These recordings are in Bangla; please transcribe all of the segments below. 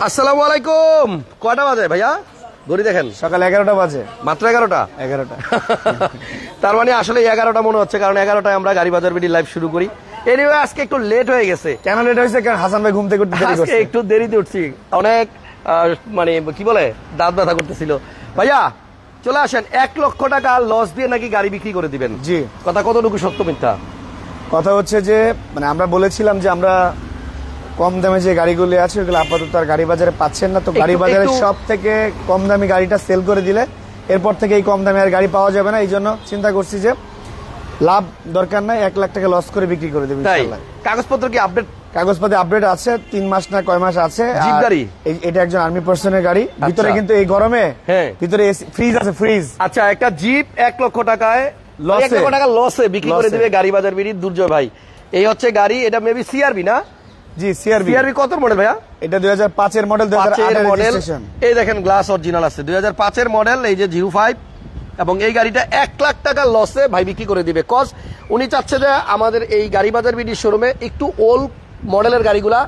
আসসালামু আলাইকুম। কয়টা বাজে ভাইয়া? ঘড়ি দেখেন। সকাল এগারোটা বাজে। মাত্র এগারোটা? এগারোটা। তার মানে আসলে এগারোটা মনে হচ্ছে কারণ এগারোটায় আমরা গাড়ি বাজার বিডি লাইভ শুরু করি। এনিওয়ে আজকে একটু লেট হয়ে গেছে। কেন লেট হয়েছে? কারণ হাসান ভাই ঘুম থেকে উঠতে দেরি করছে। একটু দেরিতে উঠছি। অনেক আহ, মানে কি বলে দাঁত ব্যথা করতেছিল। ভাইয়া চলে আসেন। এক লক্ষ টাকা লস দিয়ে নাকি গাড়ি বিক্রি করে দিবেন। জি। কথা কতটুকু সত্য মিথ্যা? কথা হচ্ছে যে মানে আমরা বলেছিলাম যে আমরা কম দামে যে গাড়িগুলি আছে ওগুলো আপাতত আর গাড়ি বাজারে পাচ্ছেন না তো গাড়ি বাজারে সব থেকে কম দামি গাড়িটা সেল করে দিলে এরপর থেকে এই কম দামে আর গাড়ি পাওয়া যাবে না এই জন্য চিন্তা করছি যে লাভ দরকার নাই এক লাখ টাকা লস করে বিক্রি করে দেবে কাগজপত্র কি আপডেট কাগজপাতি আপডেট আছে তিন মাস না কয় মাস আছে গাড়ি? এটা একজন আর্মি পার্সনের গাড়ি ভিতরে আচ্ছা। কিন্তু এই গরমে হ্যাঁ। ভিতরে ফ্রিজ আছে ফ্রিজ আচ্ছা একটা জিপ এক লক্ষ টাকায় লসে। এক লক্ষ টাকা লসে বিক্রি করে। দিবে গাড়ি বাজার বিড়ি দুর্জয় ভাই এই হচ্ছে গাড়ি এটা মেবি সিআরবি না জি সিআরবি সিআরবি কত মডেল ভাইয়া? এটা মডেল মডেল এই দেখেন গ্লাস অরিজিনাল আছে। মডেল এই যে জিরো ফাইভ এবং এই গাড়িটা লাখ টাকা লসে ভাই বিক্রি করে দিবে। কজ উনি চাচ্ছে যে আমাদের এই গাড়ি বাজার বিডি শোরুমে একটু ওল্ড মডেলের গাড়িগুলা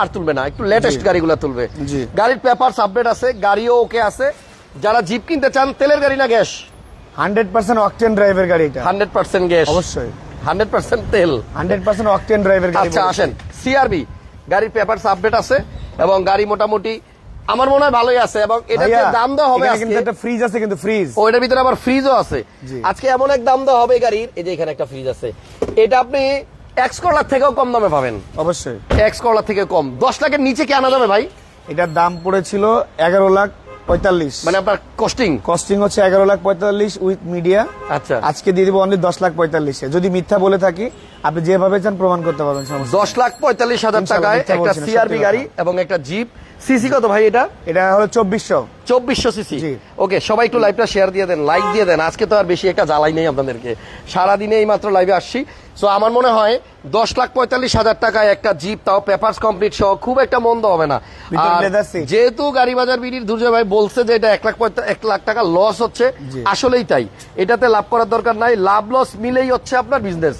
আর তুলবে না একটু লেটেস্ট। গাড়িগুলা তুলবে। জি। গাড়ির পেপার আপডেট আছে গাড়িও ওকে আছে। যারা জিপ কিনতে চান তেলের গাড়ি না গ্যাস? হান্ড্রেড পার্সেন্ট অকটেন ড্রাইভের গাড়ি এটা হান্ড্রেড পার্সেন্ট গ্যাস। অবশ্যই। হান্ড্রেড পার্সেন্ট তেল। হান্ড্রেড পার্সেন্ট অকটেন ড্রাইভের গাড়ি আচ্ছা। আসেন। সিআরবি গাড়ির পেপার আপডেট আছে এবং গাড়ি মোটামুটি আমার মনে হয় ভালোই আছে এবং এটা যে দাম দেওয়া হবে কিন্তু একটা ফ্রিজ আছে কিন্তু ফ্রিজ এটার ভিতরে আবার ফ্রিজও আছে। আজকে এমন এক দাম দেওয়া হবে গাড়ির এই যে এখানে একটা ফ্রিজ আছে। এটা আপনি এক্স করলার থেকেও কম দামে পাবেন। অবশ্যই। এক্স করলার থেকে কম। দশ লাখের নিচে কি আনা যাবে ভাই? এটার দাম পড়েছিল এগারো লাখ পঁয়তাল্লিশ। মানে আপনার কস্টিং কস্টিং হচ্ছে এগারো লাখ পঁয়তাল্লিশ উইথ মিডিয়া আচ্ছা। আজকে দিয়ে দিব অনলি দশ লাখ পঁয়তাল্লিশে। যদি মিথ্যা বলে থাকি আপনি যেভাবে চান প্রমাণ করতে পারবেন। দশ লাখ পঁয়তাল্লিশ হাজার টাকায় একটা সিআরবি গাড়ি এবং একটা জিপ সিসি কত ভাই এটা? এটা হলো চব্বিশশো। চব্বিশশো সিসি। ওকে সবাই একটু লাইভটা শেয়ার দিয়ে দেন লাইক দিয়ে দেন। আজকে তো আর বেশি একটা জ্বালাই নেই আপনাদেরকে। সারাদিনে এই মাত্র লাইভে আসছি। সো আমার মনে হয় দশ লাখ পঁয়তাল্লিশ হাজার টাকায় একটা জিপ তাও পেপারস কমপ্লিট সহ খুব একটা মন্দ হবে না। আর যেহেতু গাড়ি বাজার বিডির দুর্জয় ভাই বলছে যে এটা এক লাখ এক লাখ টাকা লস হচ্ছে আসলেই তাই। এটাতে লাভ করার দরকার নাই লাভ লস মিলেই হচ্ছে আপনার বিজনেস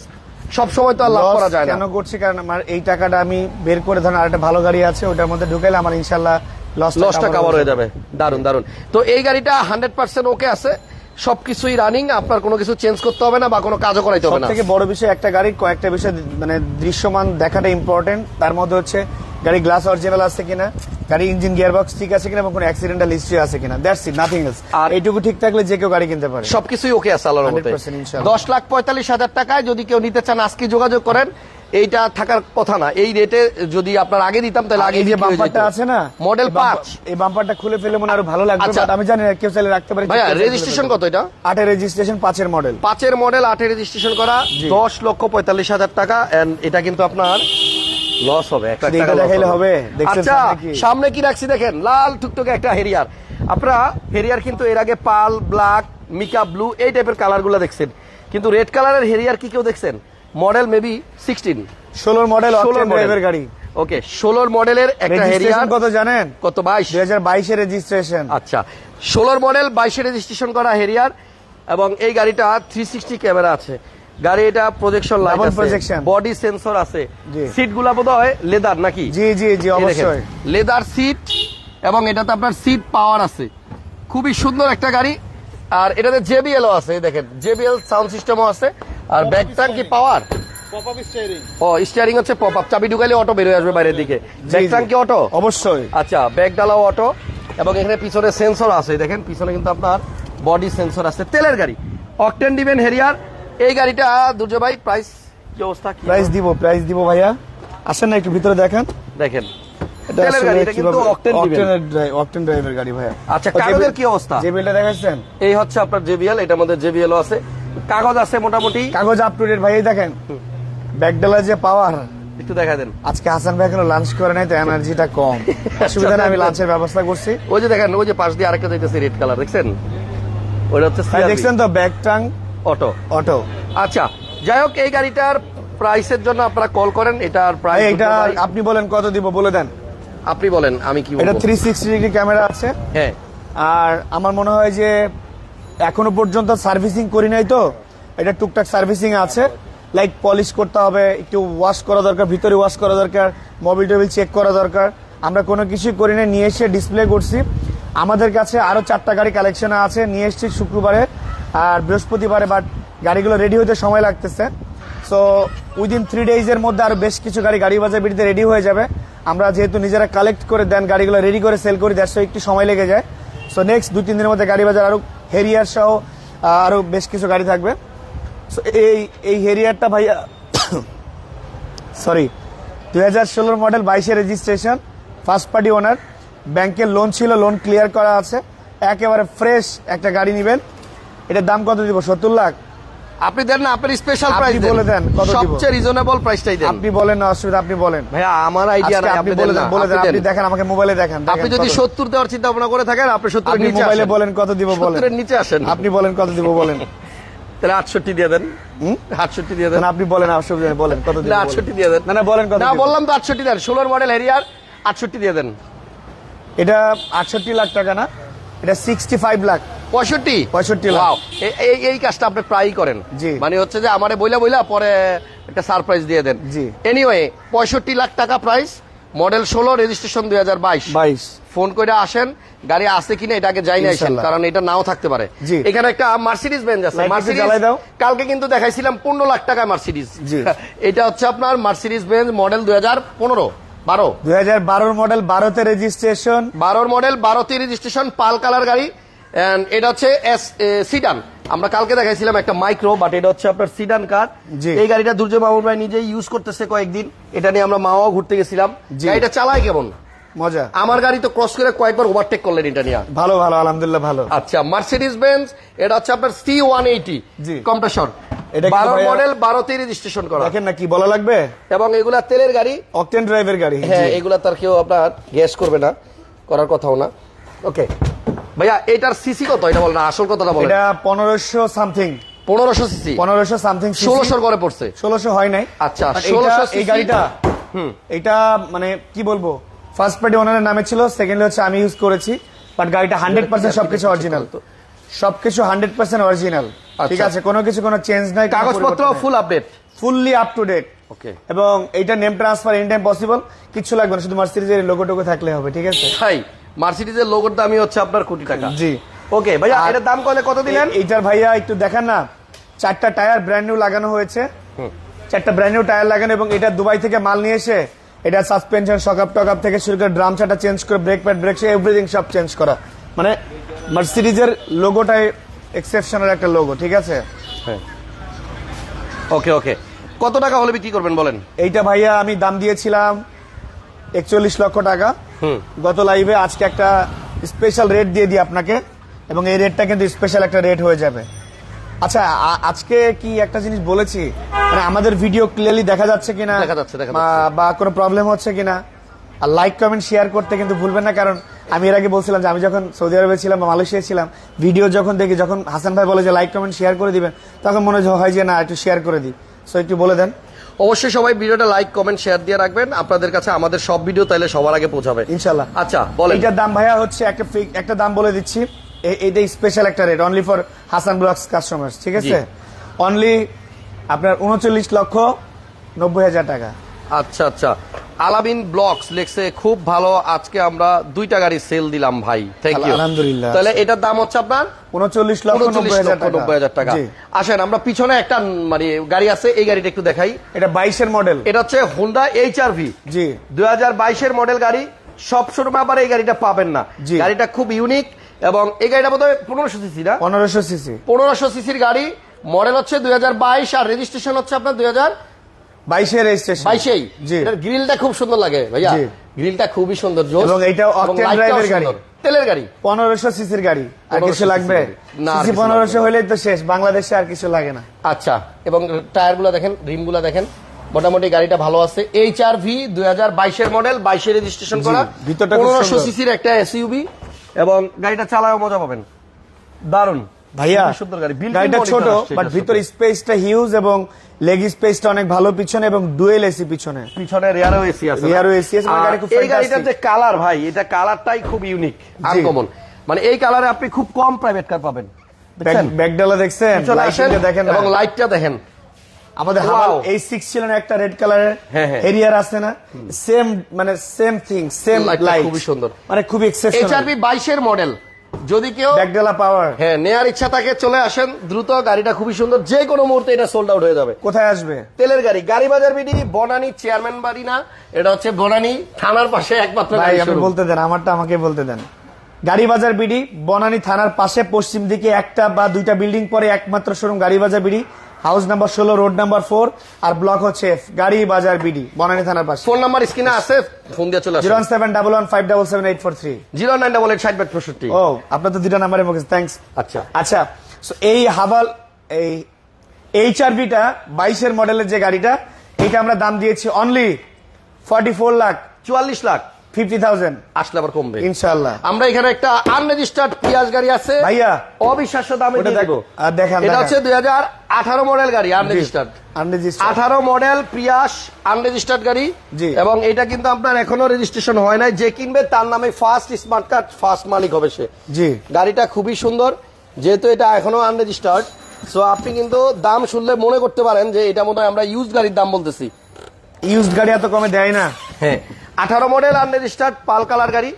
সব সময় তো আর লাভ করা যায় না। কেন করছি? কারণ আমার এই টাকাটা আমি বের করে ধরেন আরেকটা ভালো গাড়ি আছে ওটার মধ্যে ঢুকাইলে আমার ইনশাল্লাহ লস লসটা কাভার হয়ে যাবে। দারুণ দারুণ তো এই গাড়িটা হান্ড্রেড পার্সেন্ট ওকে আছে। সবকিছুই রানিং আপনার কোনো কিছু চেঞ্জ করতে হবে না বা কোনো কাজও করাইতে হবে না। থেকে বড় বিষয় একটা গাড়ির কয়েকটা বিষয় মানে দৃশ্যমান দেখাটা ইম্পর্টেন্ট তার মধ্যে হচ্ছে গাড়ি গ্লাস অরিজিনাল আছে কিনা গাড়ি ইঞ্জিন গিয়ার বক্স ঠিক আছে কিনা এবং কোনো অ্যাক্সিডেন্টাল হিস্ট্রি আছে কিনা। দ্যাটস ইট নাথিং এলস আর- এইটুকু ঠিক থাকলে যে কেউ গাড়ি কিনতে পারে। সবকিছুই ওকে আছে আল্লাহর মতে 100% দশ লাখ পঁয়তাল্লিশ হাজার টাকায় যদি কেউ নিতে চান আজকে যোগাযোগ করেন। এইটা থাকার কথা না। এই রেটে যদি আপনার আগে দিতাম তাহলে আগে যে বাম্পারটা আছে না? মডেল এই বাম্পার- পাঁচ এই বাম্পারটা খুলে ফেলে মনে আরও ভালো লাগবে আচ্ছা। আমি জানি না কেউ চাইলে রাখতে পারে ভাইয়া রেজিস্ট্রেশন কত এটা? ফেলতে পারে। আটের রেজিস্ট্রেশন পাঁচের মডেল পাঁচের মডেল আটের রেজিস্ট্রেশন করা জি। দশ লক্ষ পঁয়তাল্লিশ হাজার টাকা এন্ড এটা কিন্তু আপনার লস হবে এক লাখ শুধু টাকা দেখাইলে হবে? দেখছেন আচ্ছা সামনে কি? সামনে কি রাখছি দেখেন? লাল টুকটুকে একটা হেরিয়ার আপনারা হেরিয়ার কিন্তু এর আগে পাল ব্ল্যাক মিকা ব্লু এই টাইপের কালারগুলো দেখছেন। কিন্তু রেড কালারের হেরিয়ার কি কেউ দেখছেন? মডেল মেবি সিক্সটিন ষোলোর মডেল ষোলোর। ড্রাইভের গাড়ি। ওকে ষোলোর মডেলের একটা হেরিয়ার কত জানেন? কত বাইশ? দুই হাজার বাইশের রেজিস্ট্রেশন আচ্ছা ষোলোর মডেল বাইশে রেজিস্ট্রেশন করা হেরিয়ার এবং এই গাড়িটা থ্রি সিক্সটি ক্যামেরা আছে। গাড়ি এটা projection light projection। Body sensor আছে। সিটগুলা বোধ হয় লেদার নাকি? জি জি জি অবশ্যই। লেদার সিট এবং এটাতে আপনার সিট পাওয়ার আছে। খুবই সুন্দর একটা গাড়ি। আর এটাতে জেবিএল আছে দেখেন। জেবিএল সাউন্ড সিস্টেমও আছে। আর ব্যাক কি পাওয়ার ও স্টিয়ারিং হচ্ছে পপ আপ চাবি ঢুকাইলে অটো বের আসবে বাইরের দিকে। ব্যাক জি। অটো অবশ্যই। আচ্ছা ব্যাক ডালাও অটো এবং এখানে পিছনে সেন্সর আছে দেখেন পিছনে কিন্তু আপনার বডি সেন্সর আছে। তেলের গাড়ি। অকটেন দিবেন হেরিয়ার এই গাড়িটা ভাই প্রাইস কি অবস্থা? প্রাইস দিব প্রাইস দিব ভাইয়া। আসেন না একটু ভিতরে দেখেন। দেখেন। তেলের গাড়ি, এটা কিন্তু octane দিবেন। অকটেন ড্রাইভের গাড়ি ভাইয়া। আচ্ছা, কাগজের কি অবস্থা? দেখাচ্ছেন এই হচ্ছে আপনার জেবিএল এটার মধ্যে জেবিএল আছে। কাগজ আছে মোটামুটি। কাগজ আপ টু ডেট ভাই এই দেখেন। ব্যাকডালার যে পাওয়ার একটু দেখা দেন। আজকে হাসান ভাই এখনও লাঞ্চ করে নাই তো এনার্জিটা কম। অসুবিধা নেই আমি লাঞ্চের ব্যবস্থা করছি। ওই যে দেখেন ওই যে পাশ দিয়ে আরেকটা যাইতেছে রেড কালার দেখছেন? ওইটা হচ্ছে দেখছেন তো ব্যাক টাং অটো অটো আচ্ছা যাই হোক এই গাড়িটার প্রাইসের জন্য আপনারা কল করেন এটার প্রাইস এটা আপনি বলেন কত দিব বলে দেন। আপনি বলেন আমি কি এটা থ্রি সিক্সটি ডিগ্রি ক্যামেরা আছে। হ্যাঁ। আর আমার মনে হয় যে এখনও পর্যন্ত সার্ভিসিং করি নাই তো। এটা টুকটাক সার্ভিসিং আছে। লাইক পলিশ করতে হবে, একটু ওয়াশ করা দরকার, ভিতরে ওয়াশ করা দরকার মোবিল টেবিল চেক করা দরকার। আমরা কোনো কিছু করি না নিয়ে এসে ডিসপ্লে করছি। আমাদের কাছে আরও চারটা গাড়ি কালেকশন আছে, নিয়ে এসেছি শুক্রবারে আর বৃহস্পতিবারে বাট গাড়িগুলো রেডি হতে সময় লাগতেছে। সো উইদিন থ্রি ডেজের মধ্যে আরও বেশ কিছু গাড়ি গাড়ি বাজার বিড়িতে রেডি হয়ে যাবে। আমরা যেহেতু নিজেরা কালেক্ট করে দেন, গাড়িগুলো রেডি করে সেল করি দ্যাটস একটু সময় লেগে যায়। সো নেক্সট দু তিন দিনের মধ্যে গাড়ি বাজার আরও হেরিয়ার সহ আহ, আরও বেশ কিছু গাড়ি থাকবে। সো এই এই হেরিয়ারটা ভাইয়া সরি দুই হাজার ষোলোর মডেল বাইশে রেজিস্ট্রেশন ফার্স্ট পার্টি ওনার ব্যাংকের লোন ছিল লোন ক্লিয়ার করা আছে। একেবারে ফ্রেশ একটা গাড়ি নেবেন। এটার দাম কত দিব? সত্তর লাখ? আপনি দেন না আপনার স্পেশাল প্রাইস বলে দেন, সবচেয়ে রিজনেবল প্রাইসটাই দেন। আপনি বলেন না অসুবিধা আপনি বলেন। ভাইয়া আমার আইডিয়া নাই আপনি বলে দেন বলে দেন আপনি দেখেন আমাকে মোবাইলে দেখেন আপনি যদি কত- সত্তর দেওয়ার চিন্তা ভাবনা করে থাকেন আপনি সত্তরের আপনি নিচে মোবাইলে বলেন কত দিব বলেন? সত্তরের নিচে আসেন। আপনি বলেন কত দিব বলেন? তাহলে আটষট্টি দিয়ে দেন। হুম? আটষট্টি দিয়ে দেন। আপনি বলেন অসুবিধা বলেন কত দিব না বলেন। আটষট্টি দিয়ে দেন। না না বলেন কত না বললাম তো আটষট্টি দেন ষোলোর মডেল হেরিয়ার আটষট্টি দিয়ে দেন। এটা আটষট্টি লাখ টাকা না? এটা সিক্সটি ফাইভ লাখ। পঁয়ষট্টি? 65 লাখ। Wow, এ- এই এই কাজটা আপনি প্রায়ই করেন। জি। মানে হচ্ছে যে আমারে বইলা বইলা পরে একটা সারপ্রাইজ দিয়ে দেন। জি। এনিওয়ে পঁয়ষট্টি লাখ টাকা প্রাইস মডেল ষোলো রেজিস্ট্রেশন দুই হাজার বাইশ। বাইশ। ফোন করে আসেন গাড়ি আছে কিনা এটা আগে যাই না আসেন কারণ এটা নাও থাকতে পারে। এখানে একটা মার্সিডিজ বেঞ্চ আছে। মার্সিডিজ কালকে কিন্তু দেখাইছিলাম পনেরো লাখ টাকা মার্সিডিজ এটা হচ্ছে আপনার মার্সিডিজ বেঞ্চ মডেল দুই হাজার পনেরো বারো। দুই হাজার বারোর মডেল বারোতে রেজিস্ট্রেশন বারোর মডেল বারোতে রেজিস্ট্রেশন পাল কালার গাড়ি And এটা হচ্ছে সিডান আমরা কালকে দেখাইছিলাম একটা মাইক্রো বাট এটা হচ্ছে আপনার সিডান কার। এই গাড়িটা দুর্জয় মামুন ভাই নিজেই ইউজ করতেছে কয়েকদিন। এটা নিয়ে আমরা মাও ঘুরতে গেছিলাম। গাড়িটা চালায় কেমন? মজা। আমার গাড়ি তো ক্রস করে কয়েকবার ওভারটেক করলেন এটা নিয়ে। ভালো ভালো আলহামদুলিল্লাহ ভালো। আচ্ছা মার্সিডিজ বেঞ্চ এটা হচ্ছে আপনার সি ওয়ান এইটি। কম্প্রেসর এটা বারো মডেল বারোতে রেজিস্ট্রেশন করা। দেখেন না কি বলা লাগবে? এবং এগুলা তেলের গাড়ি। অকটেন ড্রাইভের গাড়ি হ্যাঁ। এগুলা তার কেউ আপনার গ্যাস করবে না করার কথাও না। ওকে ভাইয়া এটার সিসি কত? এটা বলেন আসল কথাটা বলেন। এটা পনেরোশো সামথিং পনেরোশো সিসি পনেরোশো সামথিং ষোলোশোর করে পড়ছে। ষোলোশো হয় নাই। আচ্ছা, 1600 এইটা- এই গাড়িটা এটা মানে কি বলব? ফার্স্ট পার্টি ওনারের নামে ছিল সেকেন্ডলি হচ্ছে আমি ইউজ করেছি বাট গাড়িটা হান্ড্রেড পার্সেন্ট সবকিছু অরিজিনাল তো সবকিছু হান্ড্রেড পার্সেন্ট অরিজিনাল ঠিক। আছে কোনো কিছু কোনো চেঞ্জ নাই কাগজপত্র full update fully up to date okay এবং এইটা name transfer any time possible কিছু লাগবে না শুধু মার্সিডিজের লোগো টোগো থাকলে হবে ঠিক আছে? ভাই মার্সিডিজের লোগোর দামই হচ্ছে আপনার কোটি টাকা। জি। ওকে ভাইয়া এটার দাম কলে কত দিলেন? এইটার ভাইয়া একটু দেখান না চারটা টায়ার ব্র্যান্ড নিউ লাগানো হয়েছে। চারটা ব্র্যান্ড নিউ টায়ার লাগানো এবং এটা দুবাই থেকে মাল নিয়ে এসে এটা সাসপেনশন সকাপ টকাপ থেকে শুরু করে ড্রাম চাটা চেঞ্জ করে ব্রেক প্যাড ব্রেক এভরিথিং সব চেঞ্জ করা। মানে মার্সিডিজের লোগোটাই এক্সেপশনাল একটা লোগো ঠিক আছে? ওকে ওকে কত টাকা হলে বিক্রি করবেন বলেন? এইটা ভাইয়া আমি দাম দিয়েছিলাম একচল্লিশ লক্ষ টাকা। গত লাইভে আজকে একটা স্পেশাল রেট দিয়ে দিই আপনাকে এবং এই রেটটা কিন্তু স্পেশাল একটা রেট হয়ে যাবে। আচ্ছা আজকে কি একটা জিনিস বলেছি? মানে আমাদের ভিডিও ক্লিয়ারলি দেখা যাচ্ছে কিনা? দেখা যাচ্ছে, দেখা বা- বা কোনো প্রবলেম হচ্ছে কিনা? আর লাইক কমেন্ট শেয়ার করতে কিন্তু ভুলবেন না কারণ আমি এর আগে বলছিলাম যে আমি যখন সৌদি আরবে ছিলাম বা মালয়েশিয়া ছিলাম ভিডিও যখন দেখি যখন হাসান ভাই বলে যে লাইক কমেন্ট শেয়ার করে দিবেন তখন মনে হয় যে না একটু শেয়ার করে দিই। সো একটু বলে দেন। অবশ্যই সবাই ভিডিওটা লাইক কমেন্ট শেয়ার দিয়ে রাখবেন। আপনাদের কাছে আমাদের সব ভিডিও তাহলে সবার আগে পৌঁছাবে। ইনশাল্লাহ। আচ্ছা বলেন। এটার দাম ভাইয়া হচ্ছে একটা ফিক একটা দাম বলে দিচ্ছি। এ- এইটা স্পেশাল একটা rate only for Hasan blogs customer ঠিক আছে? অনলি আপনার উনচল্লিশ লক্ষ নব্বই হাজার টাকা। আচ্ছা আচ্ছা। আলামিন ব্লগস লেখছে খুব ভালো আজকে আমরা দুইটা গাড়ি সেল দিলাম ভাই। থ্যাংক ইউ আলহামদুলিল্লাহ। তাহলে এটার দাম হচ্ছে আপনার? উনচল্লিশ লক্ষ নব্বই হাজার টাকা। আসেন আমরা পিছনে একটা মানে গাড়ি আছে এই গাড়িটা একটু দেখাই। এটা বাইশের মডেল। এটা হচ্ছে হোন্ডা এইচ আর ভি জি। দুই হাজার বাইশের মডেল গাড়ি সব শোরুমে আবার এই গাড়িটা পাবেন না। গাড়িটা খুব ইউনিক এবং এই গাড়িটা বোধ হয় পনেরোশো সিসি না? পনেরোশো সিসি। পনেরোশো সিসির গাড়ি মডেল হচ্ছে দুই হাজার বাইশ আর রেজিস্ট্রেশন হচ্ছে আপনার দুই হাজার রেজিস্ট্রেশন বাইশেই? জি। গ্রিলটা খুব সুন্দর লাগে ভাইয়া। গ্রিলটা খুবই সুন্দর এবং গাড়ি। তেলের গাড়ি। পনেরোশো সিসির গাড়ি। আর কিছু লাগবে? সিসি পনেরোশো তো শেষ। বাংলাদেশে আর কিছু লাগে না। আচ্ছা এবং টায়ারগুলা দেখেন দেখেন। মোটামুটি গাড়িটা ভালো আছে। এইচ আর ভি দুই হাজার বাইশের মডেল বাইশে রেজিস্ট্রেশন করা। ভিতরটা পনেরোশো সিসির একটা এসইউবি এবং গাড়িটা চালায়ও মজা পাবেন। দারুণ ভাইয়া খুবই সুন্দর গাড়ি Built-in গাড়িটা ছোট বাট ভিতর স্পেসটা হিউজ এবং লেগ স্পেসটা অনেক ভালো পিছনে এবং ডুয়েল এসি পিছনে। পিছনে রেয়ারও এসি আছে Rear ও আছে, মানে গাড়ি খুব এই গাড়িটার যে কালার ভাই এটা কালারটাই খুব ইউনিক আনকমন মানে এই কালারে আপনি খুব কম প্রাইভেট কার পাবেন। দেখছেন? ব্যাকডালা দেখেন এবং লাইটটা দেখেন। আমাদের! হাওয়াল এই সিক্স ছিল না একটা রেড কালারের। এরিয়ার আছে না? সেম মানে সেম থিং সেম লাইট খুবই সুন্দর। মানে খুবই এক্সেপশনাল এইচআরবি বাইশের মডেল যদি কেউ ব্যাকডেলা পাওয়ার হ্যাঁ নেয়ার ইচ্ছা থাকে চলে আসেন। দ্রুত গাড়িটা খুবই সুন্দর। যে কোনো মুহূর্তে এটা সোল্ড আউট হয়ে যাবে। কোথায় আসবে? তেলের গাড়ি গাড়ি বাজার বিডি বনানি চেয়ারম্যান বাড়ি না। এটা হচ্ছে বনানি থানার পাশে একমাত্র ভাই আপনি বলতে দেন আমারটা আমাকে বলতে দেন। গাড়ি বাজার বিডি বনানী থানার পাশে পশ্চিম দিকে একটা বা দুইটা বিল্ডিং পরে একমাত্র showroom Gari Bazar BD. House number ষোলো রোড নাম্বার ফোর আর ব্লক হচ্ছে গাড়ি বাজার বিডি বনানী থানার পাশে। ফোন নাম্বার স্ক্রিনে আছে ফোন দিয়ে চলে zero seven double one five double seven eight four three. Zero nine double eight ষাট ব্যাট পঁয়ষট্টি ও আপনার তো দুটা নাম্বারে মুখে থ্যাংকস আচ্ছা। আচ্ছা এই হাভাল এই এইচআরবিটা বাইশের মডেলের যে গাড়িটা এটা আমরা দাম দিয়েছি অনলি ফর্টি ফোর লাখ চুয়াল্লিশ লাখ। Fifty thousand. আসলে আবার কমবে। ইনশাল্লাহ আমরা এখানে একটা আনরেজিস্টার্ড পিয়াজ গাড়ি আছে। ভাইয়া অবিশ্বাস্য দামে দিয়ে দেখ- আর দেখান, এটা। হচ্ছে মডেল গাড়ি আনরেজিস্টার্ড আনরেজিস্টার্ড আঠারো মডেল আনরেজিস্টার্ড গাড়ি। জি। এবং এটা কিন্তু আপনার এখনও রেজিস্ট্রেশন হয় নাই। যে কিনবে তার নামে ফার্স্ট স্মার্ট কার্ড ফার্স্ট মালিক হবে সে। জি। গাড়িটা খুবই সুন্দর যেহেতু এটা এখনও আনরেজিস্টার্ড সো আপনি কিন্তু দাম শুনলে মনে করতে পারেন যে এটা মনে হয় আমরা ইউজ গাড়ির দাম বলতেছি। ইউজড গাড়ি এত কমে দেয় না। হ্যাঁ। আঠারো মডেল আনরেজিস্টার্ড পাল কালার গাড়ি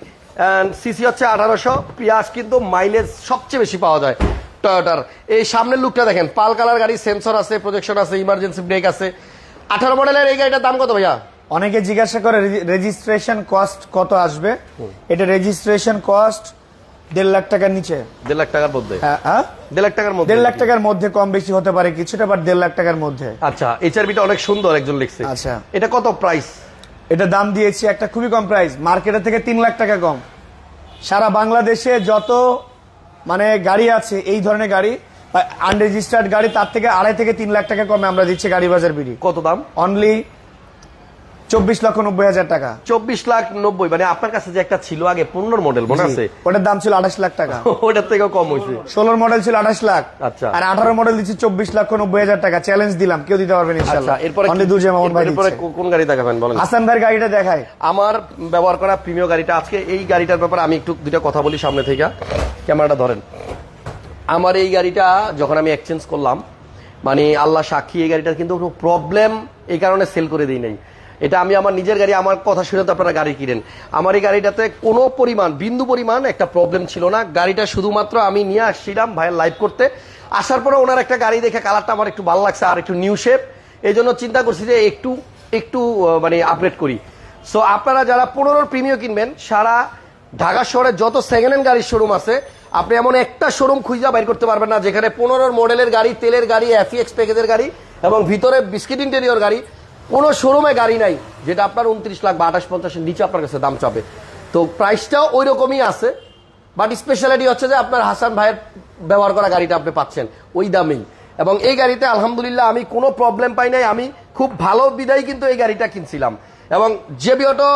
সিসি হচ্ছে আঠারোশো। পিয়াজ কিন্তু মাইলেজ সবচেয়ে বেশি পাওয়া যায় টয়োটার এই সামনের লুকটা দেখেন পাল কালার গাড়ি সেন্সর আছে প্রজেকশন আছে ইমার্জেন্সি ব্রেক আছে। আঠারো মডেলের এই গাড়িটার দাম কত ভাইয়া? অনেকে জিজ্ঞাসা করে রেজিস্ট্রেশন কস্ট কত আসবে? এটা রেজিস্ট্রেশন কস্ট দেড় লাখ টাকার নিচে। দেড় লাখ টাকার মধ্যে? হ্যাঁ, হ্যাঁ? দেড় লাখ টাকার মধ্যে? দেড় লাখ টাকার মধ্যে কম বেশি হতে পারে কিছুটা বাট দেড় লাখ টাকার মধ্যে। আচ্ছা এইচআরবিটা অনেক সুন্দর একজন লিখছে। আচ্ছা। এটা কত প্রাইস এটা দাম দিয়েছি একটা খুবই কম প্রাইস মার্কেটের থেকে তিন লাখ টাকা কম। সারা বাংলাদেশে যত মানে গাড়ি আছে এই ধরনের গাড়ি আনরেজিস্টার্ড গাড়ি তার থেকে আড়াই থেকে তিন লাখ টাকা কমে আমরা দিচ্ছি গাড়ি বাজার বিড়ি। কত দাম? অনলি চব্বিশ লক্ষ নব্বই হাজার টাকা। চব্বিশ লাখ নব্বই মানে আপনার কাছে যে একটা ছিল আগে পনেরো মডেল মনে আছে? ওটার দাম ছিল আঠাশ লাখ টাকা। ওটার থেকেও কম হয়েছে। ষোলোর মডেল ছিল আঠাশ লাখ। আচ্ছা। আর আঠারো মডেল দিচ্ছি চব্বিশ লক্ষ নব্বই হাজার টাকা। চ্যালেঞ্জ দিলাম কেউ দিতে পারবেন আচ্ছা ইনশাল্লাহ এরপরে ভাই কোন গাড়ি দেখাবেন বলেন। হাসান ভাইয়ের গাড়িটা দেখায় আমার ব্যবহার করা প্রিমিয় গাড়িটা। আজকে এই গাড়িটার ব্যাপারে আমি একটু দুটা কথা বলি সামনে থেকে। ক্যামেরাটা ধরেন। আমার এই গাড়িটা যখন আমি এক্সচেঞ্জ করলাম মানে আল্লাহ সাক্ষী এই গাড়িটার কিন্তু কোনো প্রবলেম এই কারণে সেল করে দিই নাই। এটা আমি আমার নিজের গাড়ি, আমার কথা শুনে তো আপনারা গাড়ি কিনেন। আমার এই গাড়িটাতে কোনো পরিমাণ, বিন্দু পরিমাণ একটা প্রবলেম ছিল না। গাড়িটা শুধুমাত্র আমি নিয়ে আসছিলাম ভাইয়ের লাইভ করতে। আসার পরে ওনার একটা গাড়ি দেখে কালারটা আমার একটু ভালো লাগছে আর একটু নিউ শেপ এই জন্য চিন্তা করছি যে একটু একটু মানে আপডেট করি। সো আপনারা যারা পনেরোর প্রিমিয় কিনবেন, সারা ঢাকা শহরে যত সেকেন্ড হ্যান্ড গাড়ির শোরুম আছে, আপনি এমন একটা শোরুম খুঁজে বাইর করতে পারবেন না, যেখানে পনেরোর মডেলের গাড়ি, তেলের গাড়ি এফিএক্স প্যাকেজের গাড়ি এবং ভিতরে বিস্কিট ইন্টেরিয়র গাড়ি। কোনো শোরুমে গাড়ি নাই, যেটা আপনার উনত্রিশ লাখ বা আঠাশ পঞ্চাশের নিচে আপনার কাছে দাম চাবে। তো প্রাইসটাও ওই রকমই আছে বাট স্পেশালিটি হচ্ছে যে আপনার হাসান ভাইয়ের ব্যবহার করা গাড়িটা আপনি পাচ্ছেন, ওই দামেই। এবং এই গাড়িতে আলহামদুলিল্লাহ আমি কোনো প্রবলেম পাই নাই, আমি খুব ভালো বিদায় কিন্তু এই গাড়িটা কিনছিলাম। এবং জেবি অটো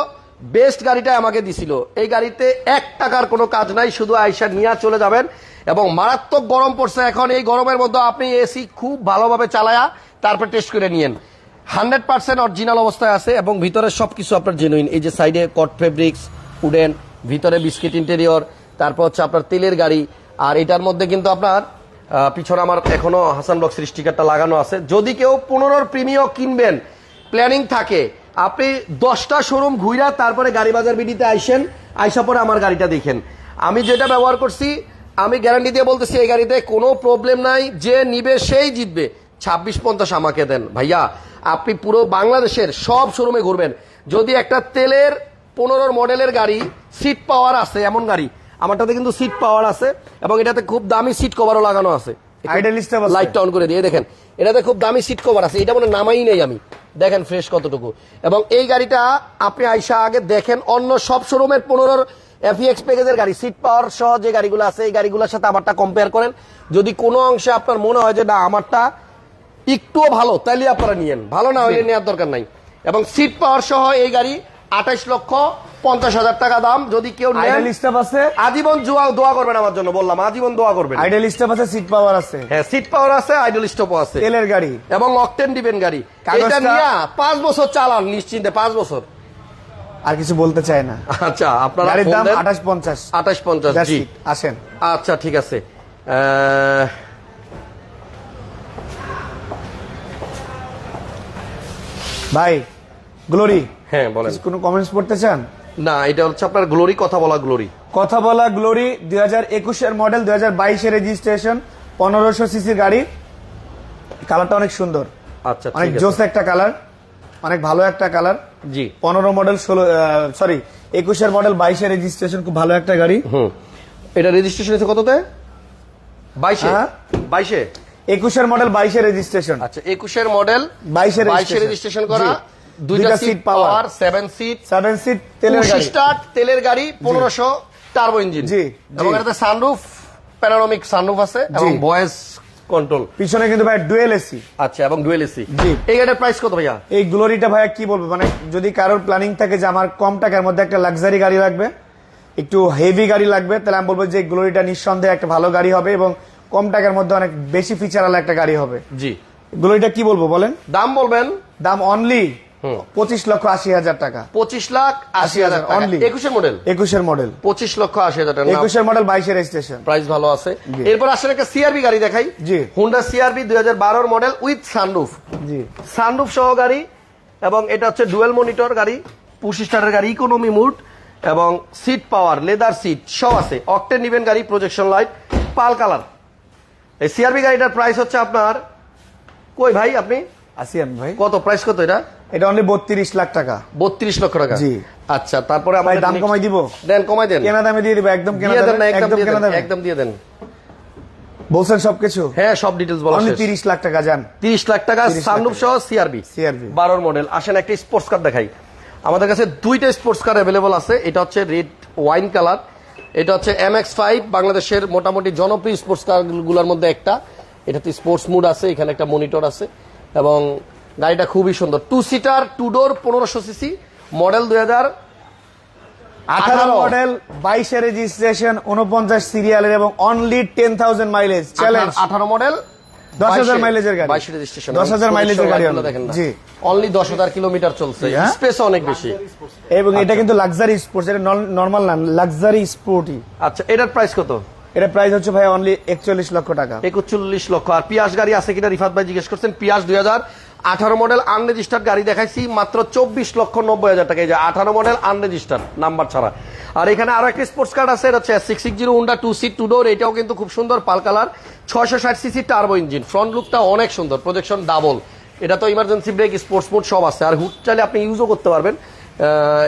বেস্ট গাড়িটা আমাকে দিছিল। এই গাড়িতে এক টাকার কোনো কাজ নাই, শুধু আইসা নিয়ে চলে যাবেন। এবং মারাত্মক গরম পড়ছে, এখন এই গরমের মধ্যে আপনি এসি খুব ভালোভাবে চালায়া তারপর টেস্ট করে নিয়েন। হান্ড্রেড পার্সেন্ট অরিজিনাল অবস্থায় আছে এবং ভিতরে সবকিছু আপনার জেনুইন এই যে সাইডে কট ফেব্রিক্স উডেন ভিতরে বিস্কিট ইন্টেরিয়র তারপর হচ্ছে আপনার তেলের গাড়ি। আর এটার মধ্যে কিন্তু আপনার পিছনে আমার এখনও হাসান বক্সের স্টিকারটা লাগানো আছে। যদি কেউ পনেরোর প্রিমিয় কিনবেন প্ল্যানিং থাকে, আপনি দশটা শোরুম ঘুরা তারপরে গাড়ি বাজার বিডিতে আইসেন, আইসা পরে আমার গাড়িটা দেখেন। আমি যেটা ব্যবহার করছি, আমি গ্যারান্টি দিয়ে বলতেছি, এই গাড়িতে কোনো প্রবলেম নাই, যে নিবে সেই জিতবে। ছাব্বিশ পঞ্চাশ আমাকে দেন। ভাইয়া আপনি পুরো বাংলাদেশের সব শোরুমে ঘুরবেন। যদি একটা তেলের পনেরোর মডেলের গাড়ি সিট পাওয়ার আছে এমন গাড়ি আমারটাতে কিন্তু সিট পাওয়ার আছে এবং এটাতে খুব দামি সিট কভারও লাগানো আছে। লাইটটা অন করে দিয়ে দেখেন এটাতে খুব দামি সিট কভার আছে এটা মনে নামাই নেই আমি। দেখেন ফ্রেশ কতটুকু। এবং এই গাড়িটা আপনি আইসা আগে দেখেন অন্য সব শোরুমের পনেরোর এফিএক্স প্যাকেজের গাড়ি সিট পাওয়ার সহ যে গাড়িগুলো আছে এই গাড়িগুলোর সাথে আমারটা কম্পেয়ার করেন। যদি কোনো অংশে আপনার মনে হয় যে না আমারটা একটুও ভালো তাইলে আপনারা নিয়েন। ভালো না হলে নেওয়ার দরকার নাই। এবং সিট পাওয়ার সহ এই গাড়ি আঠাইশ লক্ষ পঞ্চাশ হাজার টাকা দাম। যদি কেউ নেন আইডল স্টাফ আছে? আজীবন জুয়া দোয়া করবেন আমার জন্য বললাম আজীবন দোয়া করবেন। আইডল স্টাফ আছে সিট পাওয়ার আছে। হ্যাঁ সিট পাওয়ার আছে আইডল স্টপও আছে। তেলের গাড়ি। এবং অকটেন দিবেন গাড়ি। এটা নিয়ে পাঁচ বছর চালান নিশ্চিন্তে পাঁচ বছর। আর কিছু বলতে চাই না। আচ্ছা আপনার গাড়ির দাম আঠাশ পঞ্চাশ। আঠাশ পঞ্চাশ আসেন। আচ্ছা ঠিক আছে। ভাই গ্লোরি হ্যাঁ বলেন। কোনো কমেন্টস পড়তে চান না এটা হচ্ছে আপনার গ্লোরি কথা বলা গ্লোরি কথা বলা গ্লোরি দুই হাজার একুশের মডেল দুই হাজার বাইশের রেজিস্ট্রেশন পনেরোশো সিসির গাড়ি। কালারটা অনেক সুন্দর। আচ্ছা অনেক ঠিক আছে। জোস একটা কালার অনেক ভালো একটা কালার জি। পনেরো মডেল ষোলো সরি একুশের মডেল বাইশের রেজিস্ট্রেশন খুব ভালো একটা গাড়ি। হুম। এটা রেজিস্ট্রেশন হয়েছে কততে? বাইশে? হ্যাঁ। বাইশে? একুশের মডেল বাইশে রেজিস্ট্রেশন আচ্ছা একুশের মডেল 22 বাইশে রেজিস্ট্রেশন করা। দুইটা দুইটা seat power seven seat seven seat তেলের গাড়ি। স্টার্ট তেলের গাড়ি পনেরোশো টার্বো ইঞ্জিন জি, এবং এটাতে সানরুফ প্যানোরামিক সানরুফ আছে এবং ভয়েস কন্ট্রোল পিছনে কিন্তু ভাই ডুয়েল এসি আচ্ছা এবং ডুয়েল এসি জি। এই গাড়ির প্রাইস কত ভাইয়া? এই গ্লোরিটা ভাইয়া কি বলব মানে যদি কারোর প্ল্যানিং থাকে যে আমার কম টাকার মধ্যে একটা লাক্সারি গাড়ি লাগবে একটু হেভি গাড়ি লাগবে তাহলে আমি বলব যে গ্লোরিটা নিঃসন্দেহে একটা ভালো গাড়ি হবে এবং কম টাকার মধ্যে অনেক বেশি ফিচার আলা একটা গাড়ি হবে। জি। এগুলো এটা কি বলব বলেন? দাম বলবেন? দাম অনলি পঁচিশ লক্ষ আশি হাজার টাকা। পঁচিশ লাখ আশি হাজার অনলি একুশের মডেল একুশের মডেল পঁচিশ লক্ষ আশি হাজার টাকা। একুশের মডেল বাইশের রেজিস্ট্রেশন প্রাইস ভালো আছে। এরপর আসলে একটা সিআরবি গাড়ি দেখাই। জি। হুন্ডা সিআরবি দুই হাজার বারোর model with sunroof G. Sunroof সহ গাড়ি এবং এটা হচ্ছে ডুয়েল মনিটর গাড়ি পুশ স্টারের গাড়ি ইকোনমি মুড এবং সিট পাওয়ার লেদার সিট সব আছে। অকটেন নিবেন গাড়ি প্রজেকশন লাইট পাল কালার এই সিআরবি গাড়িটার প্রাইস হচ্ছে আপনার কই ভাই আপনি? আসি আমি ভাই। কত? প্রাইস কত এটা? এটা অনলি বত্রিশ লাখ টাকা। বত্রিশ লক্ষ টাকা। জি। আচ্ছা তারপরে ভাই আমাদের দাম কমাই দিব? দেন কমাই দেন। কেনা দামে দিয়ে দিব একদম কেনা দেন দামে একদম কেনা দেন দামে। একদম দিয়ে দেন। বলছেন সবকিছু? হ্যাঁ সব ডিটেলস বলা অনলি শেষ। তিরিশ লাখ টাকা যান। তিরিশ লাখ টাকা 30 সানরুফ সহ সিআরবি CRV বারোর মডেল আসেন একটা স্পোর্টস কার দেখাই। আমাদের কাছে দুইটা স্পোর্টস কার অ্যাভেলেবল আছে। এটা হচ্ছে রেড ওয়াইন কালার এটা হচ্ছে এম এক্স ফাইভ বাংলাদেশের মোটামুটি জনপ্রিয় স্পোর্টস কারগুলোর মধ্যে একটা। এটাতে স্পোর্টস মুড আছে এখানে একটা মনিটর আছে। এবং গাড়িটা খুবই সুন্দর। টু সিটার টু ডোর পনেরোশো সিসি মডেল দুই হাজার আঠারো মডেল বাইশে রেজিস্ট্রেশন উনপঞ্চাশ সিরিয়ালের এবং only ten thousand mileage challenge আঠারো মডেল 10,000 মাইলেজের গাড়ি। বাইশে রেজিস্ট্রেশন 10,000 মাইলেজের গাড়ি হবে। দেখেন জি। অনলি দশ হাজার কিলোমিটার চলছে। হ্যাঁ? স্পেস অনেক বেশি। এবং এটা কিন্তু লাক্সারি স্পোর্টস এটা নর্মাল না লাক্সারি স্পোর্টই আচ্ছা এটার প্রাইস কত? এটা প্রাইস হচ্ছে ভাই অনলি একচল্লিশ লক্ষ টাকা। একচল্লিশ লক্ষ। আর পিয়াস গাড়ি আছে কিনা রিফাত ভাই জিজ্ঞেস করছেন। পিয়াস দুই হাজার। আঠারো মডেল আনরেজিস্টার্ড গাড়ি দেখাইছি মাত্র চব্বিশ লক্ষ নব্বই হাজার টাকা। এই যে আঠারো মডেল আনরেজিস্টার্ড নাম্বার ছাড়া। আর এখানে আরও একটা স্পোর্টস কার্ড আছে এটা হচ্ছে সিক্স সিক্স জিরো উন্ডা টু সিট টু ডোর এটাও কিন্তু খুব সুন্দর পাল কালার। ছয়শো ষাট সিসি টার্বো ইঞ্জিন ফ্রন্ট লুকটা অনেক সুন্দর প্রজেকশন ডাবল এটা তো ইমার্জেন্সি ব্রেক স্পোর্টস মোড সব আছে আর হুড চাইলে আপনি ইউজও করতে পারবেন।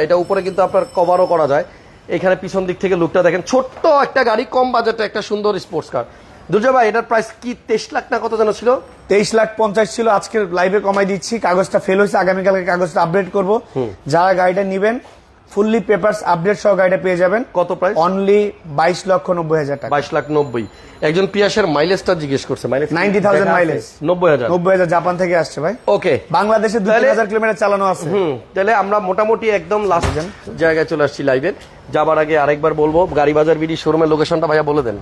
এটা উপরে কিন্তু আপনার কভারও করা যায়। এখানে পিছন দিক থেকে লুকটা দেখেন ছোট্ট একটা গাড়ি কম বাজেটে একটা সুন্দর স্পোর্টস কার দুর্জয় ভাই এটার প্রাইস কি তেইশ লাখ না কত যেন ছিল? তেইশ লাখ পঞ্চাশ ছিল আজকের লাইভে কমাই দিচ্ছি কাগজটা ফেল হয়েছে আগামীকালকে কাগজটা আপডেট করব। যারা গাড়িটা নিবেন ফুললি পেপারস আপডেট সহ গাড়িটা পেয়ে যাবেন। কত প্রাইস অনলি বাইশ লক্ষ নব্বই হাজার টাকা। বাইশ লাখ নব্বই। একজন পিয়াসের মাইলেজটা জিজ্ঞেস করছে মাইলেজ 90,000 মাইলেজ। নব্বই হাজার। নব্বই হাজার জাপান থেকে আসছে ভাই। ওকে বাংলাদেশে দু তাহলে- হাজার কিলোমিটার চালানো আছে। তাহলে আমরা মোটামুটি একদম লাস্ট জায়গায় চলে আসছি লাইভের যাবার আগে আরেকবার বলব গাড়ি বাজার বিডি শোরুমের লোকেশনটা ভাইয়া বলে দেন।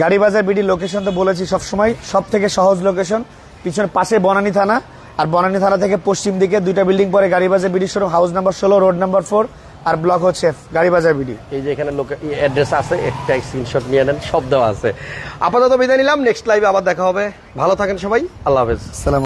গাড়ি বাজার বিডি লোকেশন তো বলেছি সবসময়। সব থেকে সহজ লোকেশন পিছনে পাশে বনানী থানা। আর বনানী থানা থেকে পশ্চিম দিকে দুইটা বিল্ডিং পরে গাড়ি বাজার বিডি শোরুম হাউস নাম্বার ষোলো রোড নাম্বার ফোর আর ব্লক হচ্ছে গাড়িবাজার গাড়ি বাজার বিডি। এই যে এখানে অ্যাড্রেস আছে একটা স্ক্রিনশট নিয়ে নেন সব দেওয়া আছে। আপাতত বিদায় নিলাম নেক্সট লাইভে আবার দেখা হবে। ভালো থাকেন সবাই আল্লাহ হাফেজ। সালাম